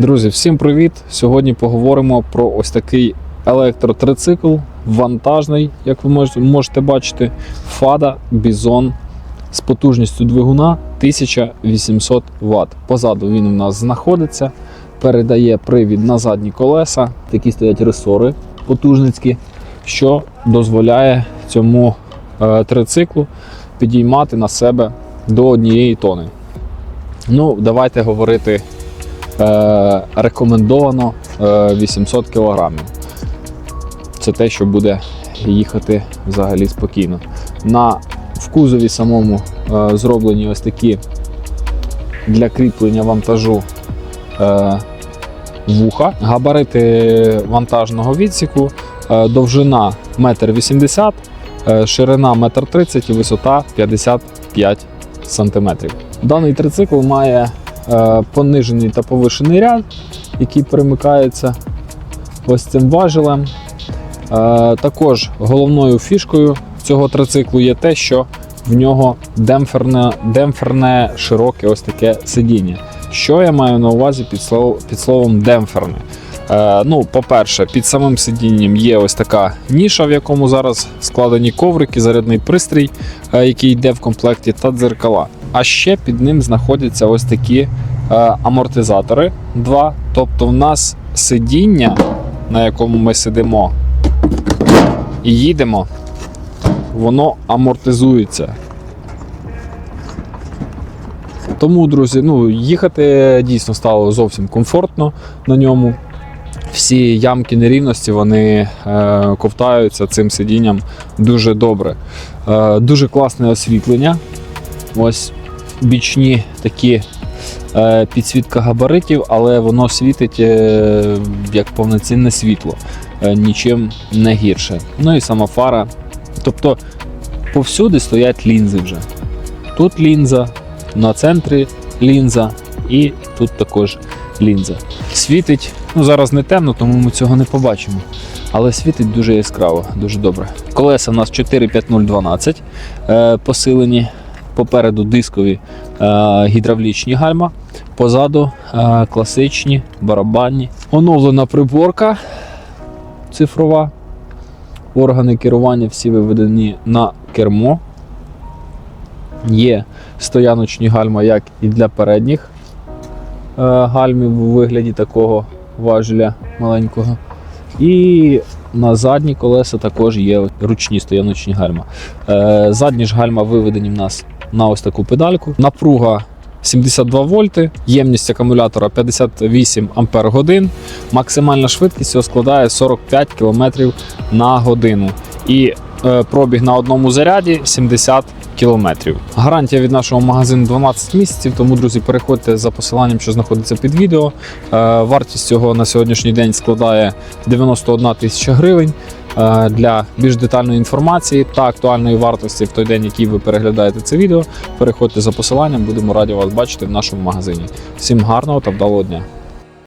Друзі, всім привіт! Сьогодні поговоримо про ось такий електротрицикл, вантажний, як ви можете, бачити, Фада Бізон з потужністю двигуна 1800 Вт. Позаду він у нас знаходиться, передає привід на задні колеса. Такі стоять ресори потужницькі, що дозволяє цьому е, трициклу підіймати на себе до однієї тони. Ну, давайте говорити рекомендовано е, 800 кг. Це те, що буде їхати взагалі спокійно. На, в кузові самому е, зроблені ось такі для кріплення вантажу е, вуха, габарити вантажного відсіку, е, довжина 1,80 м, е, ширина 1,30 м і висота 55 см. Даний трицикл має е, понижений та повишений ряд, який перемикається ось цим важелем. Е, також головною фішкою цього трициклу є те, що в нього демпферне, демпферне широке ось таке сидіння. Що я маю на увазі під, слов, під словом демпферне? Е, ну, по-перше, під самим сидінням є ось така ніша, в якому зараз складені коврики, зарядний пристрій, е, який йде в комплекті, та дзеркала. А ще під ним знаходяться ось такі е, амортизатори. Два. Тобто, в нас сидіння, на якому ми сидимо і їдемо, воно амортизується. Тому, друзі, ну, їхати дійсно стало зовсім комфортно на ньому. Всі ямки нерівності вони е, ковтаються цим сидінням дуже добре. Е, дуже класне освітлення. Ось бічні такі е, підсвітка габаритів, але воно світить е, як повноцінне світло, е, нічим не гірше. Ну і сама фара. Тобто повсюди стоять лінзи вже. Тут лінза, на центрі лінза і тут також лінза. Світить, ну зараз не темно, тому ми цього не побачимо. Але світить дуже яскраво, дуже добре. Колеса у нас 45012 е, посилені. Попереду дискові е, гідравлічні гальма, позаду е, класичні барабанні. Оновлена приборка цифрова. Органи керування всі виведені на кермо. Є стояночні гальма, як і для передніх е, гальмів у вигляді такого важеля маленького. І на задні колеса також є ручні стояночні гальма. Задні ж гальма виведені в нас на ось таку педальку. Напруга 72 вольти, ємність акумулятора 58 ампер годин. Максимальна швидкість його складає 45 км на годину. І е, пробіг на одному заряді 70 кілометрів. Гарантія від нашого магазину 12 місяців. Тому, друзі, переходьте за посиланням, що знаходиться під відео. Е, Вартість цього на сьогоднішній день складає 91 тисяча гривень. Е, Для більш детальної інформації та актуальної вартості в той день, який ви переглядаєте це відео, переходьте за посиланням. Будемо раді вас бачити в нашому магазині. Всім гарного та вдалого дня!